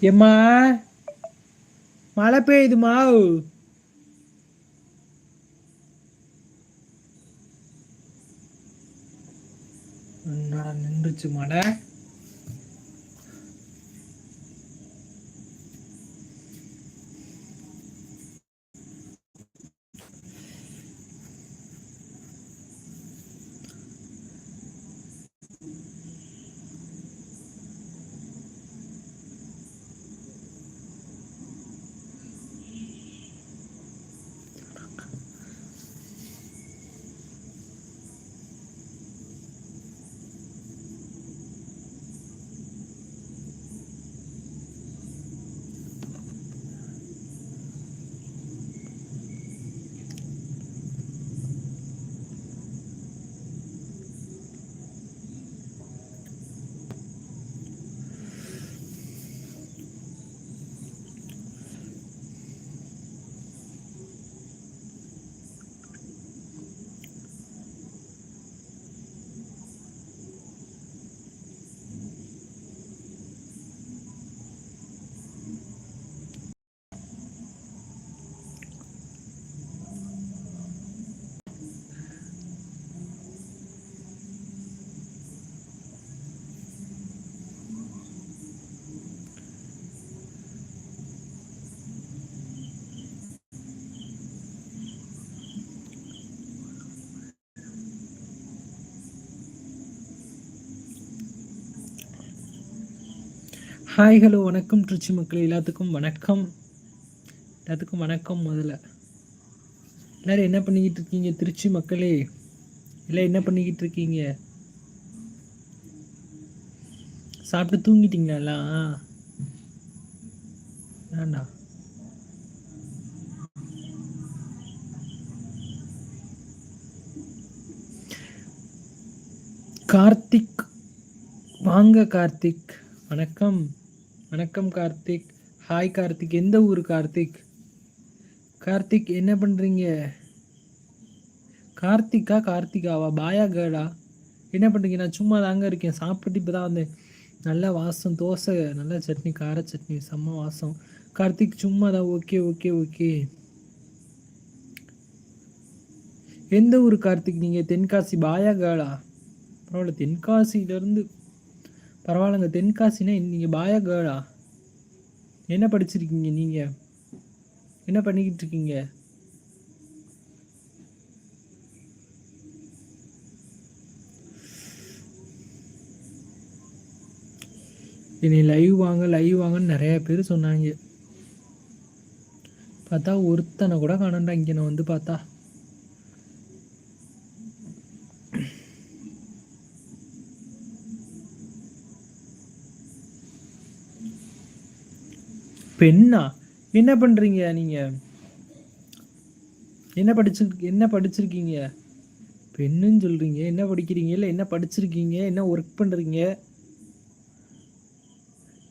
எம்மா மழை பெய்யுதுமா? என்னடா நின்றுச்சு மழை. ஹாய் ஹலோ வணக்கம் திருச்சி மக்கள் எல்லாத்துக்கும் வணக்கம். எல்லாத்துக்கும் வணக்கம் முதல்ல. எல்லாரும் என்ன பண்ணிக்கிட்டு இருக்கீங்க திருச்சி மக்களே? எல்லாம் என்ன பண்ணிக்கிட்டு இருக்கீங்க? சாப்பிட்டு தூங்கிட்டீங்களா எல்லாம்? வேண்டா கார்த்திக் வாங்க கார்த்திக். வணக்கம். வணக்கம் கார்த்திக். ஹாய் கார்த்திக். எந்த ஊர் கார்த்திக்? கார்த்திக் என்ன பண்ணுறீங்க கார்த்திகா கார்த்திகாவா? பாயா கேடா என்ன பண்ணுறீங்க நான் சும்மா தாங்க இருக்கேன். சாப்பிட்டு இப்போ தான் வந்தேன் நல்ல வாசம் தோசை நல்ல சட்னி கார சட்னி செம்ம வாசம். கார்த்திக் சும்மா தான். Okay okay okay. எந்த ஊர் கார்த்திக் நீங்கள் தென்காசி. பாயா கேடா பரவாயில்ல. தென்காசியிலேருந்து பரவாயில்லங்க. தென்காசினா நீங்கள் பாயா கேர்ளா என்ன படிச்சிருக்கீங்க நீங்கள் என்ன பண்ணிக்கிட்டு இருக்கீங்க? என்னை லைவ் வாங்க லைவ் வாங்கன்னு நிறைய பேர் சொன்னாங்க. பார்த்தா ஒருத்தனை கூட காணண்டா இங்கே நான் வந்து பார்த்தா. பெண்ணா? என்ன பண்ணுறீங்க நீங்கள் என்ன படிச்சு என்ன படிச்சிருக்கீங்க? பெண்ணுன்னு சொல்கிறீங்க என்ன படிக்கிறீங்க? இல்லை என்ன படிச்சிருக்கீங்க? என்ன ஒர்க் பண்ணுறீங்க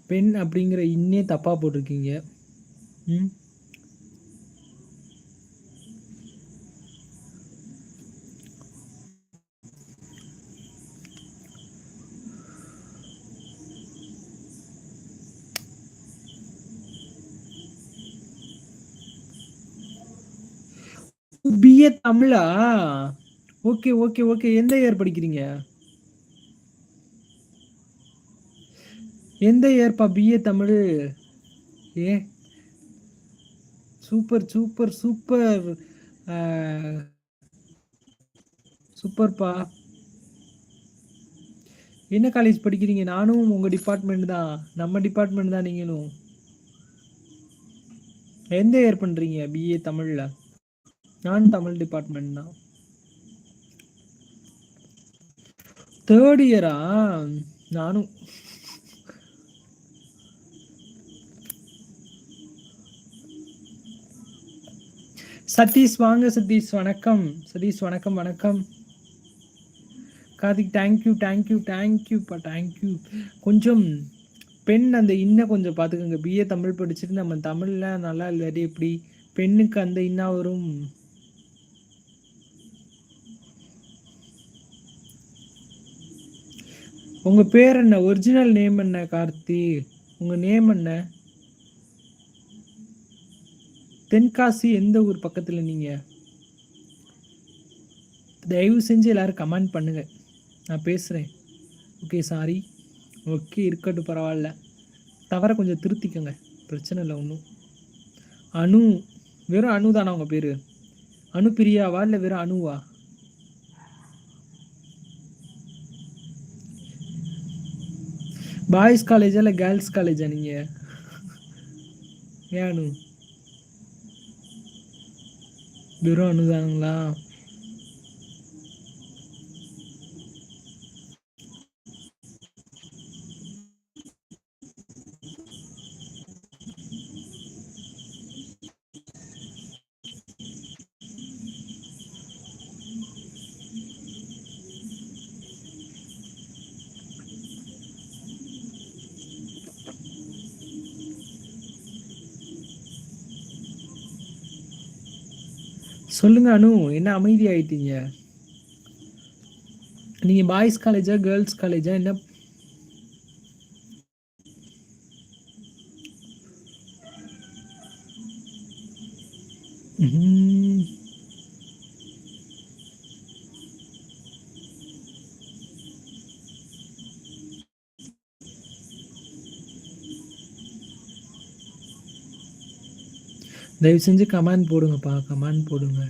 பெண் அப்படிங்கிற இன்னே தப்பாக போட்டிருக்கீங்க. ம்? பிஏ தமிழா? ஓகே ஓகே ஓகே எந்த இயர் படிக்கிறீங்க? எந்த இயர்ப்பா பிஏ தமிழ்? ஏ? சூப்பர் சூப்பர் சூப்பர் சூப்பர்ப்பா என்ன காலேஜ் படிக்கிறீங்க? நானும் உங்கள் டிபார்ட்மெண்ட் தான். நம்ம டிபார்ட்மெண்ட் தான் நீங்களும். எந்த இயர் பண்ணுறீங்க பிஏ தமிழில்? நான் தமிழ் டிபார்ட்மெண்ட் தான். தேர்ட் இயரா நானும். சதீஷ் வாங்க சதீஷ் வணக்கம். சதீஷ் வணக்கம் வணக்கம். Karthik thank you thank you தேங்க்யூப்பா தேங்க்யூ கொஞ்சம் பெண் அந்த இன்னும் கொஞ்சம் பார்த்துக்கோங்க பிஏ தமிழ் படிச்சுட்டு நம்ம தமிழில் நல்லா இல்லாட்டி எப்படி பெண்ணுக்கு அந்த இன்னா வரும். உங்கள் பேர் என்ன? ஒரிஜினல் நேம் என்ன கார்த்தி? உங்கள் நேம் என்ன? தென்காசி எந்த ஊர் பக்கத்தில் நீங்கள் தயவு செஞ்சு எல்லோரும் கமெண்ட் பண்ணுங்கள் நான் பேசுகிறேன் ஓகே சாரி ஓகே இருக்கட்டும் பரவாயில்ல. தவற கொஞ்சம் திருத்திக்கோங்க. பிரச்சனை இல்லை ஒன்றும் அணு வெறும் அணு தானா உங்கள் பேர்? அணு பிரியாவா இல்லை வெறும் அணுவா பாய்ஸ் காலேஜா இல்லை கேர்ள்ஸ் காலேஜா நீங்கள் ஏன் வெறும் அணுதானுங்களா சொல்லுங்க அனு. என்ன அமைதி ஆயிட்டீங்க நீங்க பாய்ஸ் காலேஜா கேர்ள்ஸ் காலேஜா என்ன தயவு செஞ்சு கமெண்ட் போடுங்கப்பா கமெண்ட் போடுங்க.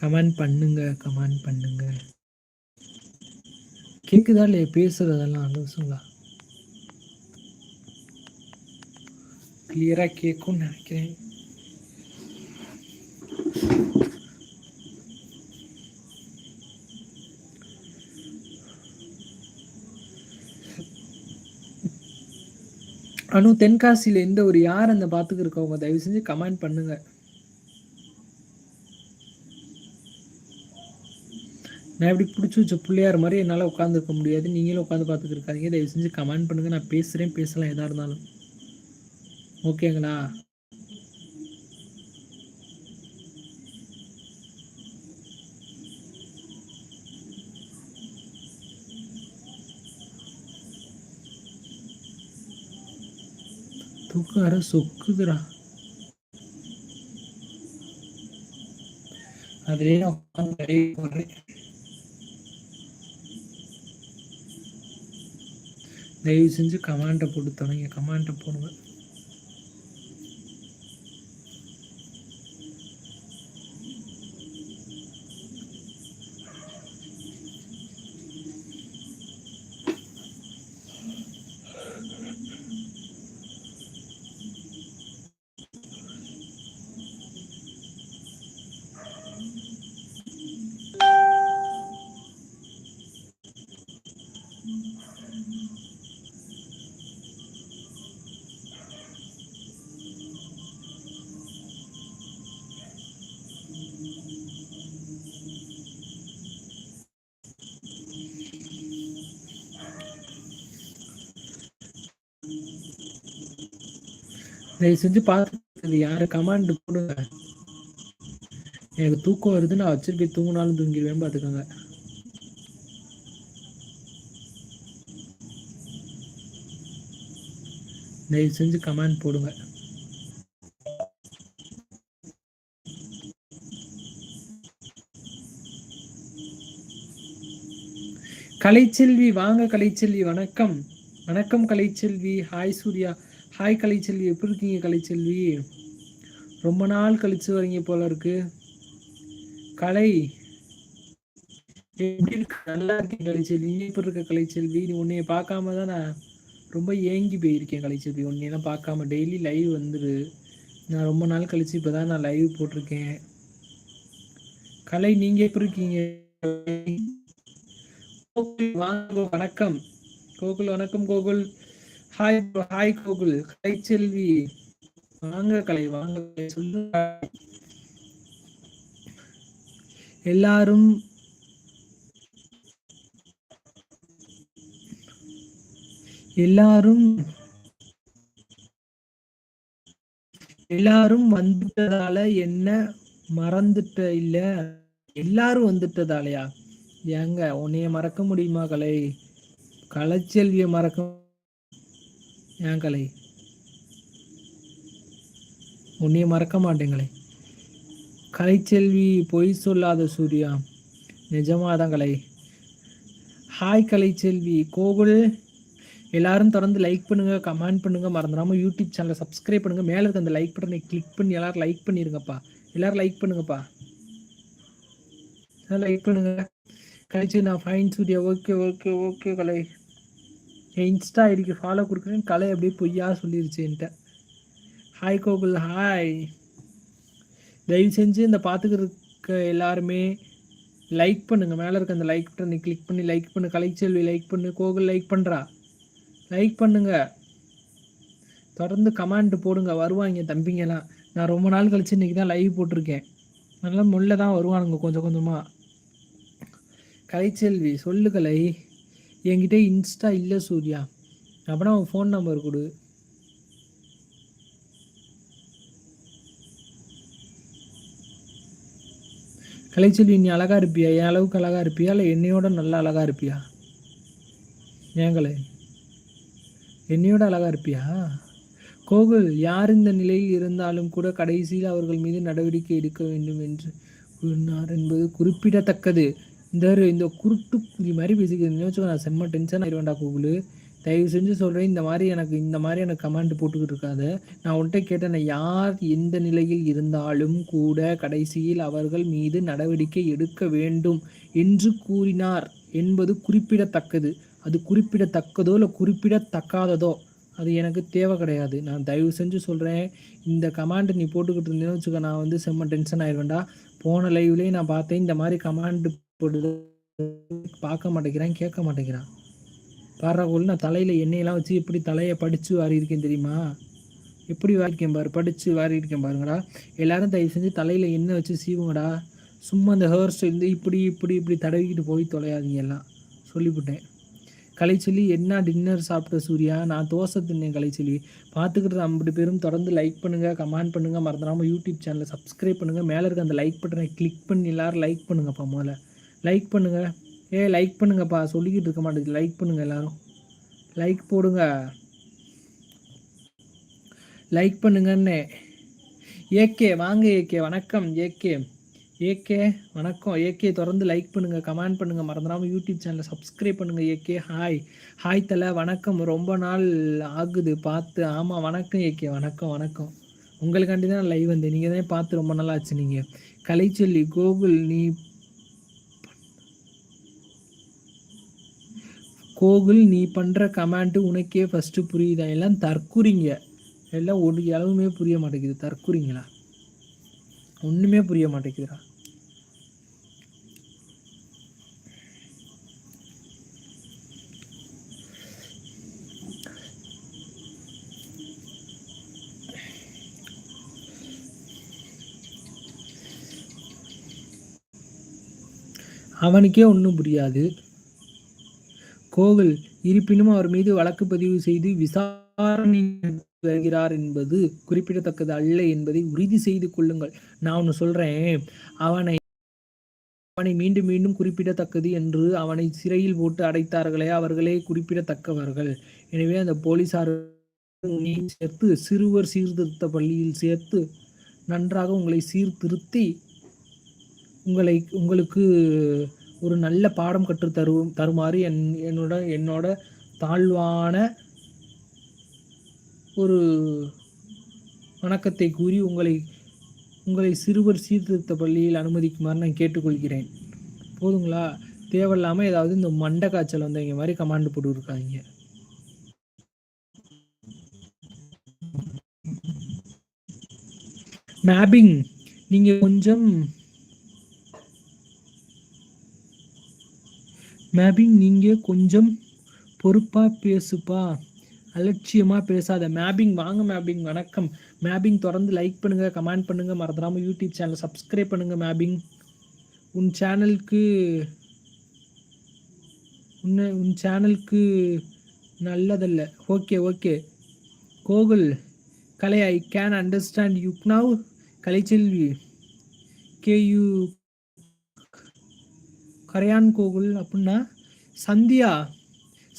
கமெண்ட் பண்ணுங்க கமெண்ட் பண்ணுங்க. கேட்குதா இல்லையா பேசுறதெல்லாம் லூசுங்களா கிளியராக கேட்கும்னு நினைக்கிறேன். அனு தென்காசியில் எந்த ஒரு யார் அந்த பார்த்துக்கு இருக்கவங்க? தயவு செஞ்சு கமெண்ட் பண்ணுங்க. நான் எப்படி பிடிச்சி வச்ச பிள்ளையார் மாதிரி என்னால் உட்காந்துருக்க முடியாது. நீங்களும் உட்காந்து பார்த்துட்டு இருக்காதீங்க. தயவு செஞ்சு கமெண்ட் பண்ணுங்கள் நான் பேசுகிறேன் பேசலாம் எதாக இருந்தாலும். ஓகேங்களா? தூக்கம் அற சொக்குதுடா. அதுலேயே நான் உட்காந்து போடுறேன். தயவு செஞ்சு கமாண்டை போட்டு தொடங்க. கமாண்டை போடுங்க. தயவு செஞ்சு பார்த்து யாரு கமாண்ட் போடுங்க. எனக்கு தூக்கம் வருது. நான் வச்சுட்டு போய் தூங்கினாலும் தூங்கிடுவேன் பார்த்துக்கோங்க தயவு செஞ்சு கமெண்ட் போடுங்க. கலைச்செல்வி வாங்க கலைச்செல்வி. வணக்கம். வணக்கம் கலைச்செல்வி. ஹாய் சூர்யா. ஹாய் கலைச்செல்வி எப்படி இருக்கீங்க கலைச்செல்வி? ரொம்ப நாள் கழிச்சு வரீங்க போல இருக்கு. கலை எப்படி இருக்கு? நல்லா இருக்கேன் கலைச்செல்வி. நீ எப்படி இருக்க கலைச்செல்வி? நீ உன்னைய பார்க்காம தான் நான் ரொம்ப ஏங்கி போயிருக்கேன் கலைச்செல்வி. உன்னையெல்லாம் பார்க்காம டெய்லி லைவ் வந்துரு. நான் ரொம்ப நாள் கழிச்சு இப்போ தான் நான் லைவ் போட்டிருக்கேன். கலை நீங்கள் எப்படி இருக்கீங்க? வணக்கம். கோகுல் வணக்கம் கோகுல். ஹாய் ஹாய் கோகுல் கலை செல்வி வாங்க கலை வாங்க சொல்லுங்க. எல்லாரும் எல்லாரும் எல்லாரும் வந்துட்டதால என்ன மறந்துட்ட இல்ல? எல்லாரும் வந்துட்டதாலயா? ஏங்க உன்னைய மறக்க முடியுமா கலை? கலைச்செல்விய மறக்க ஏன் கலை உன்னைய மறக்க மாட்டேங்களே. கலைச்செல்வி பொய் சொல்லாத சூர்யா நிஜமாதான் கலை ஹாய் கலைச்செல்வி கோகுல். எல்லாரும் தொடர்ந்து லைக் பண்ணுங்க கமெண்ட் பண்ணுங்க மறந்துடாமல் யூடியூப் சேனலை சப்ஸ்கிரைப் பண்ணுங்க. மேலே இருக்க அந்த லைக் பட்டனை கிளிக் பண்ணி எல்லாரும் லைக் பண்ணிருங்கப்பா. எல்லாரும் லைக் பண்ணுங்கப்பா. லைக் பண்ணுங்க. கழிச்சு நான் fine Surya. Okay okay okay Kalai. என் இன்ஸ்டா ஐடிக்கு ஃபாலோ கொடுக்குறேன்னு கலை அப்படியே பொய்யா சொல்லிருச்சு என்கிட்ட. ஹாய் கோகுல் ஹாய் தயவு செஞ்சு இந்த பார்த்துக்கிறதுக்க எல்லாருமே லைக் பண்ணுங்க. மேலே இருக்க அந்த லைக் பட்டனை கிளிக் பண்ணி லைக் பண்ணு. கலைச்செல்வி லைக் பண்ணு. கோகுல் லைக் பண்ணுறா லைக் பண்ணுங்க. தொடர்ந்து கமெண்ட் போடுங்க. வருவாங்க தம்பிங்கெல்லாம். நான் ரொம்ப நாள் கழிச்சு இன்றைக்கி தான் லைவ் போட்டிருக்கேன். நல்லா முள்ள தான் வருவானுங்க கொஞ்சம் கொஞ்சமாக கலைச்செல்வி சொல்லு கலை. என்கிட்ட இன்ஸ்டா இல்லை சூர்யா. அப்படின்னா அவன் ஃபோன் நம்பர் கொடு. கலைச்செல்வி நீ அழகா இருப்பியா? என் அளவுக்கு அழகா இருப்பியா? இல்லை என்னையோட நல்லா அழகா இருப்பியா? ஏன் என்னையோட அழகா இருப்பியா? கோகுல் யார் இந்த நிலையில் இருந்தாலும் கூட கடைசியில் அவர்கள் மீது நடவடிக்கை எடுக்க வேண்டும் என்று கூறினார் என்பது குறிப்பிடத்தக்கது. இந்த இந்த குருட்டு இது மாதிரி பேசிக்கிறேன் வச்சுக்கோ நான் செம்ம டென்ஷன் ஆயிடுவேன்டா கூகுள் தயவு செஞ்சு சொல்கிறேன் இந்த மாதிரி எனக்கு இந்த மாதிரி எனக்கு கமெண்ட் போட்டுக்கிட்டு இருக்காத. நான் உன்கிட்ட கேட்டேன் யார் எந்த நிலையில் இருந்தாலும் கூட கடைசியில் அவர்கள் மீது நடவடிக்கை எடுக்க வேண்டும் என்று கூறினார் என்பது குறிப்பிடத்தக்கது. அது குறிப்பிடத்தக்கதோ இல்லை குறிப்பிடத்தக்காததோ அது எனக்கு தேவை கிடையாது. நான் தயவு செஞ்சு சொல்கிறேன் இந்த கமாண்ட் நீ போட்டுக்கிட்டு இருந்தேன்னு வச்சுக்க நான் வந்து செம்ம டென்ஷன் ஆயிடுவேன்டா. போன லைவ்லேயே நான் பார்த்தேன் இந்த மாதிரி கமாண்டு பார்க்க மாட்டேங்கிறான் கேட்க மாட்டேங்கிறான். பாடுறக்குள்ள நான் தலையில் எண்ணெயெல்லாம் வச்சு எப்படி தலையை படித்து வாரியிருக்கேன் தெரியுமா? எப்படி வாரிக்கேன் பாரு படித்து வாரியிருக்கேன் பாருங்கடா. எல்லாரும் தயவு செஞ்சு தலையில் எண்ணெய் வச்சு சீவுங்கடா. சும்மா அந்த ஹேர் ஸ்டைல் இப்படி இப்படி இப்படி தடவிக்கிட்டு போய் தொலையாதீங்க எல்லாம். சொல்லிவிட்டேன். கலைச்சொல்லி என்ன டின்னர் சாப்பிட்ட சூர்யா? நான் தோசை தின்னேன் கலைச்சொல்லி. பார்த்துக்கிட்டு ஐம்பது பேரும் தொடர்ந்து லைக் பண்ணுங்கள் கமெண்ட் பண்ணுங்கள் மறந்துடாமல் யூடியூப் சேனலை சப்ஸ்கிரைப் பண்ணுங்கள் மேலே இருக்க அந்த லைக் பட்டனை கிளிக் பண்ணி எல்லோரும் லைக் பண்ணுங்கப்பா முதல்ல. லைக் பண்ணுங்கள் ஏ லைக் பண்ணுங்கப்பா. சொல்லிக்கிட்டு இருக்க மாட்டேங்குது. லைக் பண்ணுங்கள் எல்லோரும். லைக் போடுங்க. லைக் பண்ணுங்கன்னு. ஏகே வாங்க ஏகே. வணக்கம் ஏகே. ஏகே வணக்கம். ஏகே தொடர்ந்து லைக் பண்ணுங்கள் கமெண்ட் பண்ணுங்கள் மறந்துடாமல் யூடியூப் சேனலை சப்ஸ்கிரைப் பண்ணுங்கள் ஏகே. ஹாய் ஹாய் தலை. வணக்கம். ரொம்ப நாள் ஆகுது. பார்த்து. ஆமாம் வணக்கம் ஏகே. வணக்கம் வணக்கம். உங்களுக்காண்டி தான் லைவ் வந்தேன். நீங்கள் தான் பார்த்து ரொம்ப நாள் ஆச்சு நீங்கள் கலைச்சொல்லி கோகுல் நீ கோகுல் நீ பண்ணுற கமெண்ட்டு உனக்கே ஃபஸ்ட்டு புரியுதா? எல்லாம் தற்குறிங்க. எல்லாம் ஒரு அளவுமே புரிய மாட்டேங்குது. தற்குறிங்களா? ஒன்றுமே புரிய மாட்டேங்குதுடா. அவனுக்கே ஒன்றும் புரியாது. கோவில் இருப்பினும் அவர் மீது வழக்கு பதிவு செய்து விசாரணை வருகிறார் என்பது குறிப்பிடத்தக்கது அல்ல என்பதை உறுதி செய்து கொள்ளுங்கள். நான் ஒன்று சொல்றேன். அவனை அவனை மீண்டும் மீண்டும் குறிப்பிடத்தக்கது என்று அவனை சிறையில் போட்டு அடைத்தார்களே அவர்களே குறிப்பிடத்தக்கவர்கள். எனவே அந்த போலீசார் சேர்த்து சிறுவர் சீர்திருத்த பள்ளியில் சேர்த்து நன்றாக உங்களை சீர்திருத்தி உங்களை உங்களுக்கு ஒரு நல்ல பாடம் கற்று தருவோம் தருமாறு என் என்னோட என்னோட தாழ்வான ஒரு வணக்கத்தை கூறி உங்களை உங்களை சிறுவர் சீர்திருத்த பள்ளியில் அனுமதிக்குமாறு நான் கேட்டுக்கொள்கிறேன். போதுங்களா? தேவையில்லாமல் ஏதாவது இந்த மண்டை காய்ச்சல் வந்தவங்க மாதிரி கமாண்டு போட்டு இருக்காங்க மேபிங் நீங்கள் கொஞ்சம் மேபிங் நீங்கள் கொஞ்சம் பொறுப்பாக பேசுப்பா. அலட்சியமாக பேசாத. மேபிங் வாங்க மேபிங் வணக்கம். மேபிங் தொடர்ந்து லைக் பண்ணுங்கள் கமெண்ட் பண்ணுங்கள் மறந்துடாமல் யூடியூப் சேனலை சப்ஸ்கிரைப் பண்ணுங்கள் மேபிங் உன் சேனலுக்கு உன்னை உன் சேனலுக்கு நல்லதல்ல. Okay okay Gokul Kalai I can understand you now Kalaiselvi K யூ கரையான் கோகுல் அப்படின்னா சந்தியா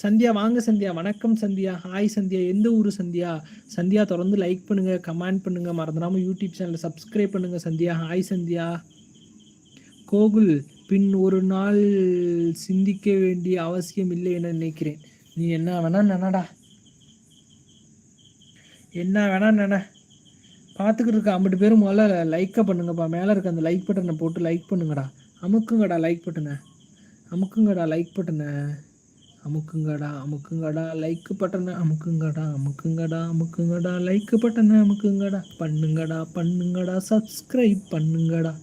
சந்தியா வாங்க சந்தியா வணக்கம் சந்தியா ஹாய் சந்தியா எந்த ஊர் சந்தியா சந்தியா தொடர்ந்து லைக் பண்ணுங்க கமெண்ட் பண்ணுங்க மறந்துடாம யூடியூப் சேனலில் சப்ஸ்கிரைப் பண்ணுங்க சந்தியா ஹாய் சந்தியா. கோகுல் பின் ஒரு நாள் சிந்திக்க வேண்டிய அவசியம் இல்லை என நினைக்கிறேன். நீ என்ன வேணா நினடா. என்ன வேணா நின. பார்த்துக்கிட்டு இருக்க ஐம்பது பேரும் முதல்ல லைக்கை பண்ணுங்கப்பா. மேலே இருக்க அந்த லைக் பட்டனை போட்டு லைக் பண்ணுங்கடா. அமுக்குங்கடா லைக் பட்டனை அமுக்குங்கடா லைக் பட்டனை அமுக்குங்கடா அமுக்குங்கடா லைக் பட்டனை அமுக்குங்கடா அமுக்குங்கடா அமுக்குங்கடா லைக் பட்டனை அமுக்குங்கடா. பண்ணுங்கடா பண்ணுங்கடா சப்ஸ்கிரைப் பண்ணுங்கடா.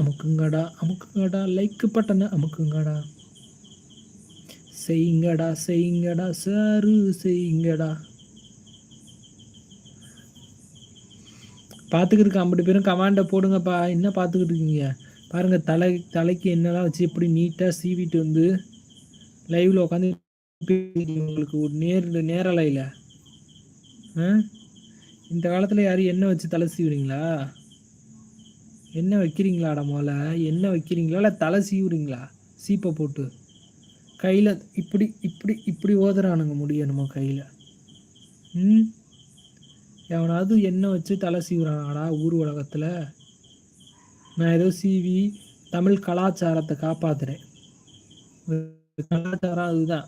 அமுக்குங்கடா அமுக்குங்கடா லைக் பட்டனை அமுக்குங்கடா. செய்யுங்கடா செய்யுங்கடா சாரு செய்யுங்கடா. பார்த்துக்கிட்டு இருக்க ஐம்பது பேரும் கமாண்டை போடுங்கப்பா. என்ன பார்த்துக்கிட்டு இருக்கீங்க? பாருங்கள் தலை தலைக்கு என்னெல்லாம் வச்சு எப்படி நீட்டாக சீவிட்டு வந்து லைவில் உட்காந்து உங்களுக்கு ஒரு நேர் நேரலையில் இந்த காலத்தில் யாரும் எண்ணெய் வச்சு தலை சீவுறீங்களா? எண்ணெய் வைக்கிறீங்களாடா முதல்ல? எண்ணெய் வைக்கிறீங்களா? இல்லை தலை சீவுறீங்களா? சீப்பை போட்டு. கையில் இப்படி இப்படி இப்படி ஓதுறானுங்க முடியணுமோ கையில். ம்? எவனாவது எண்ணெய் வச்சு தலை சீவுறானாடா ஊர் உலகத்தில். நான் ஏதோ சிவி தமிழ் கலாச்சாரத்தை காப்பாற்றுறேன் கலாச்சாரம் அதுதான்.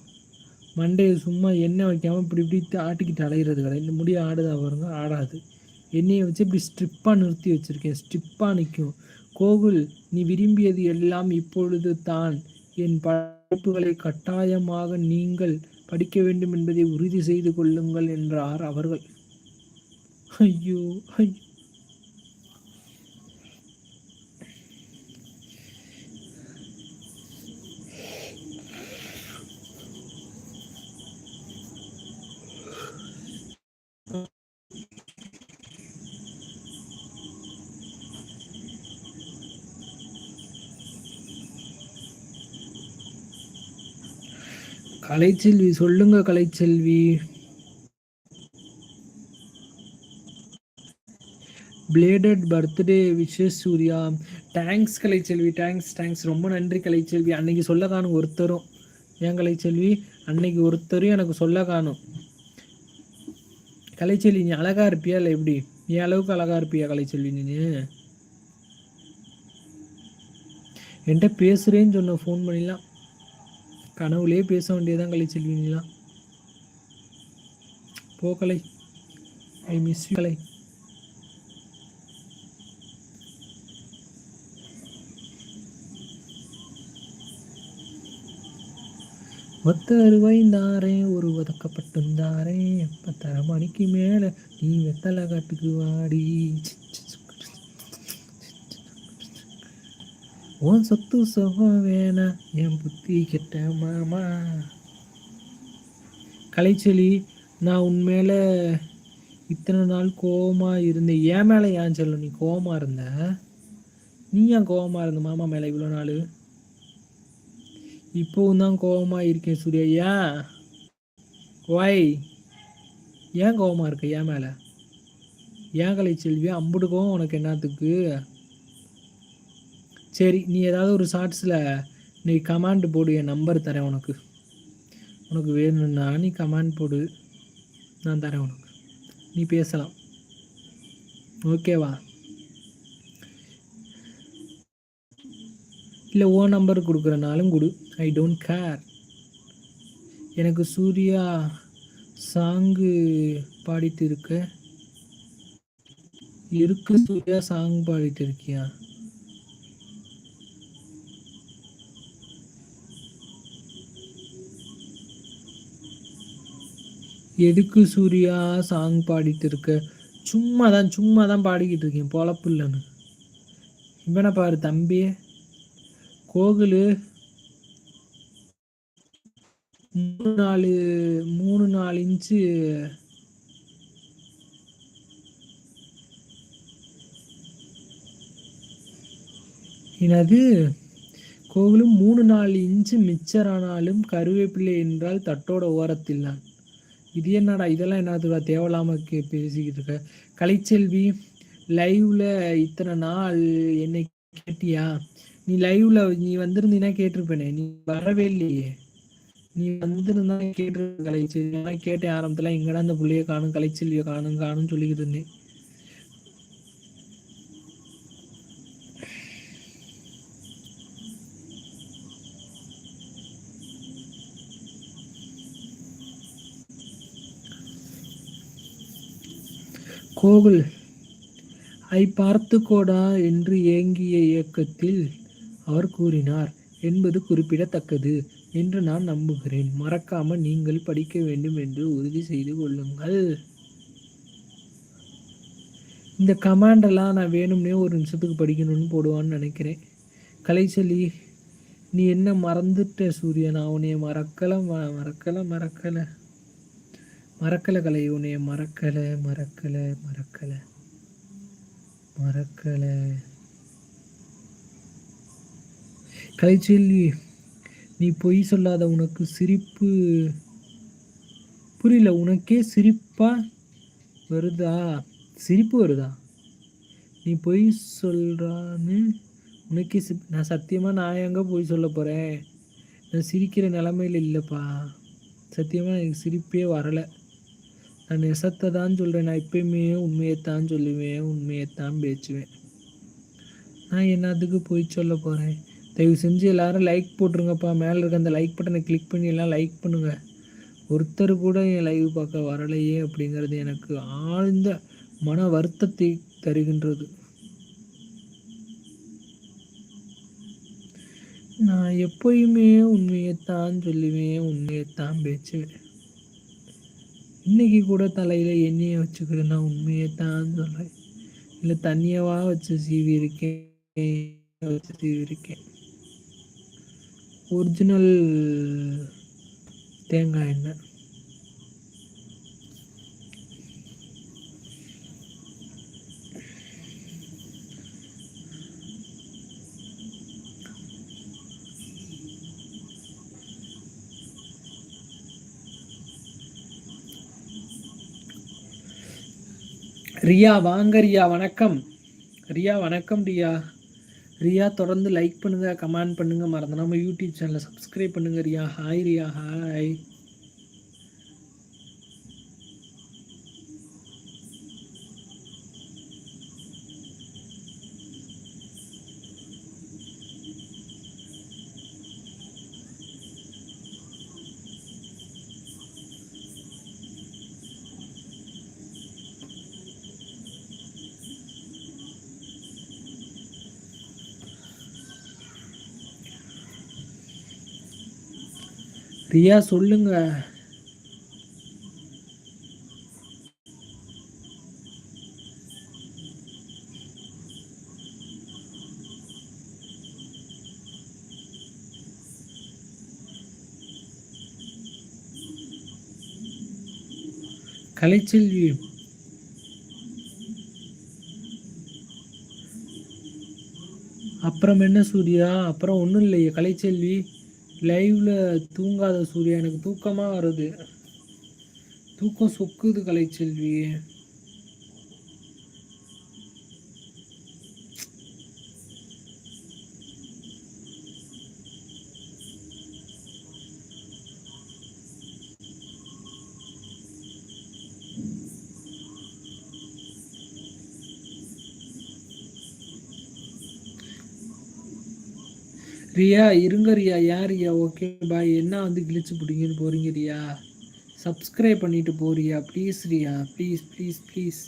மண்டையை சும்மா எண்ணெய் வைக்காமல் இப்படி இப்படி ஆட்டிக்கிட்டு அலைகிறது கிடையாது இந்த முடிய ஆடுதா பாருங்க ஆடாது. எண்ணெயை வச்சு இப்படி ஸ்ட்ரிப்பாக நிறுத்தி வச்சுருக்கேன். ஸ்ட்ரிப்பாக நிற்கும் கோகுல் நீ விரும்பியது எல்லாம் இப்பொழுது தான். என் படிப்புகளை கட்டாயமாக நீங்கள் படிக்க வேண்டும் என்பதை உறுதி செய்து கொள்ளுங்கள் என்றார் அவர்கள். ஐயோ ஐயோ. கலைச்செல்வி சொல்லுங்க Kalaiselvi. Belated birthday wishes Surya. Thanks Kalaiselvi thanks thanks ரொம்ப நன்றி கலைச்செல்வி. அன்னைக்கு சொல்ல காணும் ஒருத்தரும். ஏன் கலைச்செல்வி? அன்னைக்கு ஒருத்தரும் எனக்கு சொல்ல காணும். கலைச்செல்வி நீ அழகா இருப்பியா இல்லை எப்படி? நீ அளவுக்கு அழகா இருப்பியா கலைச்செல்வி நீ? என்கிட்ட பேசுகிறேன்னு சொன்ன ஃபோன் பண்ணிடலாம் கனவுலே பேச வேண்டியதான் கலை செல்வீங்களா போகலை ஐ மிஸ் யூ கலை. ஒத்த இந்தாரே ஒரு ஒதக்கப்பட்டிருந்தாரே. பத்தரை மணிக்கு மேலே நீ வெத்தலை காட்டுக்கு வாடி. உன் சொத்து சுகம் வேணா என் புத்தி கெட்ட மாமா. கலைச்சொலி நான் உண்மையில இத்தனை நாள் கோபமாக இருந்தேன் ஏன் மேலே ஏன் சொல்ல நீ கோபமாக இருந்த? நீ ஏன் கோபமாக இருந்த மாமா மேலே இவ்வளோ நாள்? இப்போவும் தான் கோபமாக இருக்கேன் சூர்யா. ஏன்? வாய் ஏன் கோபமாக இருக்க ஏன் மேலே? ஏன் கலைச்செல்வியா அம்புட்டு கோவம் உனக்கு என்னத்துக்கு? சரி நீ ஏதாவது ஒரு ஷார்ட்ஸில் நீ கமாண்ட் போடு என் நம்பர் தரேன் உனக்கு. உனக்கு வேணும்னா நீ கமாண்ட் போடு நான் தரேன் உனக்கு. நீ பேசலாம். ஓகேவா இல்லை ஓ நம்பர் கொடுக்குறனாலும் கொடு. ஐ டோன்ட் கேர் எனக்கு சூர்யா சாங்கு பாடிட்டு இருக்க. இருக்கு சூர்யா சாங் பாடிட்டு இருக்கியா? எதுக்கு சூர்யா சாங் பாடிட்டு இருக்க சும்மா தான் சும்மா தான் பாடிக்கிட்டு இருக்கேன் பொழப்பு இல்லைன்னு இவனை பாரு தம்பி? கோகுலு மூணு நாலு மூணு நாலு இன்ச்சு எனது கோவிலும் மூணு நாலு இன்ச்சு மிச்சரானாலும் கருவேப்பிள்ளை என்றால் தட்டோட ஓரத்தில் தான் இது என்னடா இதெல்லாம் என்னதுடா தேவையில்லாமல் கே பேசிக்கிட்டு இருக்க. கலைச்செல்வி லைவ்ல இத்தனை நாள் என்னை கேட்டியா? நீ லைவ்ல நீ வந்திருந்தீன்னா கேட்டிருப்பேனே நீ வரவே இல்லையே. நீ வந்திருந்தா கேட்டிருக்க கலைச்செல்வி. கேட்டேன் ஆரம்பத்துல எங்கடா அந்த புள்ளைய காணும் கலைச்செல்வியை காணும் காணும் சொல்லிக்கிட்டு இருந்தேன். கோகுல் ஐ பார்த்துக்கோடா என்று ஏங்கிய இயக்கத்தில் அவர் கூறினார். என்பது குறிப்பிடத்தக்கது என்று நான் நம்புகிறேன். மறக்காமல் நீங்கள் படிக்க வேண்டும் என்று உறுதி செய்து கொள்ளுங்கள். இந்த கமாண்டெல்லாம் நான் வேணும்னே ஒரு நிமிஷத்துக்கு படிக்கணும்னு போடுவான்னு நினைக்கிறேன். கலைச்சொல்லி நீ என்ன மறந்துட்ட சூர்யா? நான் உன்னைய மறக்கலை மறக்கலை மறக்கலை. மறக்கலை கலை உன்னைய மறக்கலை மறக்கலை மறக்கலை. மறக்கலை. கலைச்செல்வி நீ பொய் சொல்லாத உனக்கு சிரிப்பு. புரியல உனக்கே சிரிப்பா வருதா? சிரிப்பு வருதா? நீ பொய் சொல்கிறான்னு உனக்கே சி நான் சத்தியமாக நான் எங்கே பொய் சொல்ல போகிறேன் நான் சிரிக்கிற நிலமையில் இல்லைப்பா. சத்தியமாக எனக்கு சிரிப்பே வரலை. நான் நெசத்தை தான் சொல்கிறேன் நான் எப்பயுமே உண்மையைத்தான் சொல்லுவேன் உண்மையைத்தான் பேச்சுவேன். நான் என்னத்துக்கு போய் சொல்ல போகிறேன் தயவு செஞ்சு எல்லோரும் லைக் போட்டுருங்கப்பா. மேலே இருக்க அந்த லைக் பட்டனை கிளிக் பண்ணி எல்லாம் லைக் பண்ணுங்கள் ஒருத்தர் கூட என் லைவ் பார்க்க வரலையே அப்படிங்கிறது எனக்கு ஆழ்ந்த மன வருத்தத்தை தருகின்றது. நான் எப்பயுமே உண்மையைத்தான் சொல்லுவேன் உண்மையைத்தான் பேச்சுவேன். இன்னைக்கு கூட தலையில் எண்ணெயை வச்சுக்கிறேன் நான் உண்மையைத்தான் சொல்கிறேன் இல்லை தண்ணியவா வச்சு சீவி இருக்கேன் வச்சு சீவி இருக்கேன். ஒரிஜினல் தேங்காய் எண்ணெய். ரியா வாங்க ரியா வணக்கம். ரியா வணக்கம் ரியா. ரியா தொடர்ந்து லைக் பண்ணுங்கள் கமெண்ட் பண்ணுங்கள் மறந்துடாமல் யூடியூப் சேனலை சப்ஸ்கிரைப் பண்ணுங்கள் ரியா. ஹாய் ரியா. ஹாய் பிரியா சொல்லுங்க. கலைச்செல்வி. அப்புறம் என்ன சூர்யா? அப்புறம் ஒன்றும் இல்லையே கலைச்செல்வி. லைவ்ல தூங்காத சூர்யா எனக்கு தூக்கமாக வருது. தூக்கம் சொக்குது கலைச்செல்வி ரியா இருங்க ரியா. யார் ரியா? ஓகே பாய் என்ன வந்து கிழிச்சு பிடிங்கன்னு போறீங்க ரியா? சப்ஸ்கிரைப் பண்ணிட்டு போறியா please Riya. Please please please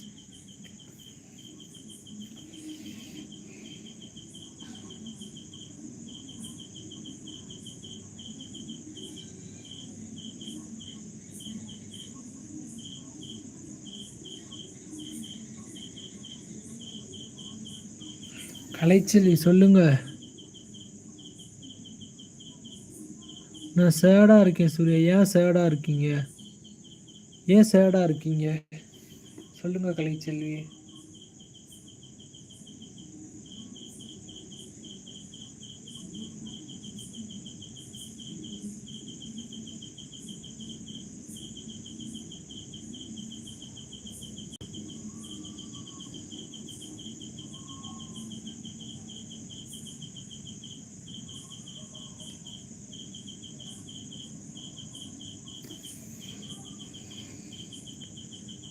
Kalaiselvi சொல்லுங்கள் நான் சேடாக இருக்கேன் சூர்யா. ஏன் சேடாக இருக்கீங்க? ஏன் சேடாக இருக்கீங்க? சொல்லுங்கள் கலைச்செல்வி.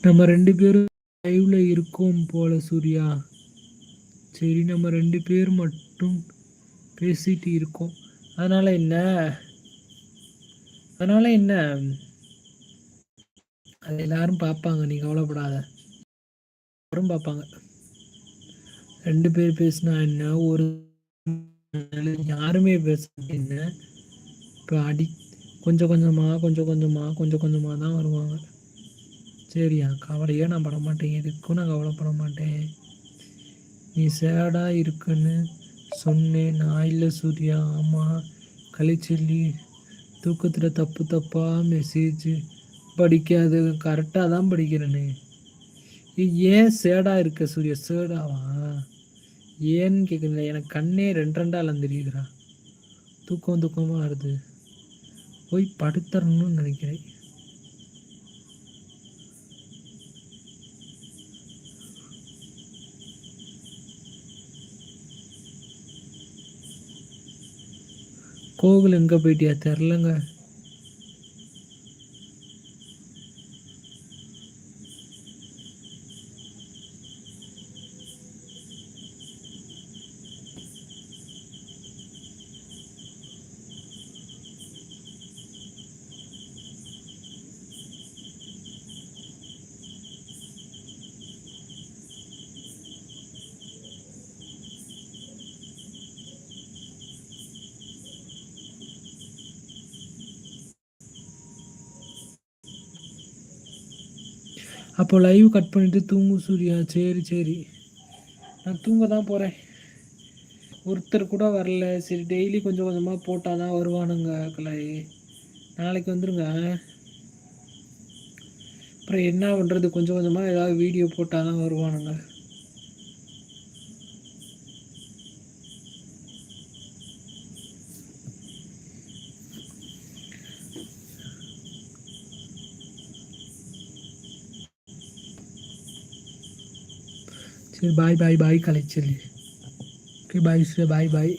நம்ம ரெண்டு பேரும் லைவ்ல இருக்கோம் போல சூர்யா. சரி நம்ம ரெண்டு பேர் மட்டும் பேசிட்டு இருக்கோம். அதனால என்ன? அதனால என்ன? அது எல்லாரும் பார்ப்பாங்க நீ கவலைப்படாத. அப்புறம் பார்ப்பாங்க. ரெண்டு பேர் பேசினா என்ன? ஒரு யாருமே பேச என்ன? இப்போ அடி கொஞ்சம் கொஞ்சமாக கொஞ்சம் கொஞ்சமாக கொஞ்சம் கொஞ்சமாக தான் வருவாங்க. சரியா கவலையே நான் பட மாட்டேன். எதுக்கும் நான் கவலைப்பட மாட்டேன். நீ சேடாக இருக்குன்னு சொன்னேன். நான் இல்லை சூர்யா. ஆமாம் கழிச்சொல்லி தூக்கத்தில் தப்பு தப்பாக மெசேஜ் படிக்காது கரெக்டாக தான் படிக்கிறேன்னு ஏன் சேடாக இருக்க சூர்யா? சேடாவா ஏன்னு கேட்குறீங்களா எனக்கு கண்ணே ரெண்டு ரெண்டாலாம் தெரியுதுரா தூக்கம் தூக்கமாக வருது. போய் படுத்துறணும்னு நினைக்கிறேன். கோவில் எங்கே போயிட்டியா? தெரிலங்க. அப்போ லைவ் கட் பண்ணிவிட்டு தூங்கு சூர்யா. சரி சரி. நான் தூங்க தான் போகிறேன் ஒருத்தர் கூட வரல. சரி டெய்லி கொஞ்சம் கொஞ்சமாக போட்டால் தான் வருவானுங்க கலை. நாளைக்கு வந்துடுங்க அப்புறம் என்ன பண்ணுறது கொஞ்சம் கொஞ்சமாக ஏதாவது வீடியோ போட்டால் தான் வருவானுங்க. சரி பாய் பாய் பாய் கலைச்சல் ஓகே பாய் சார் பாய் பாய்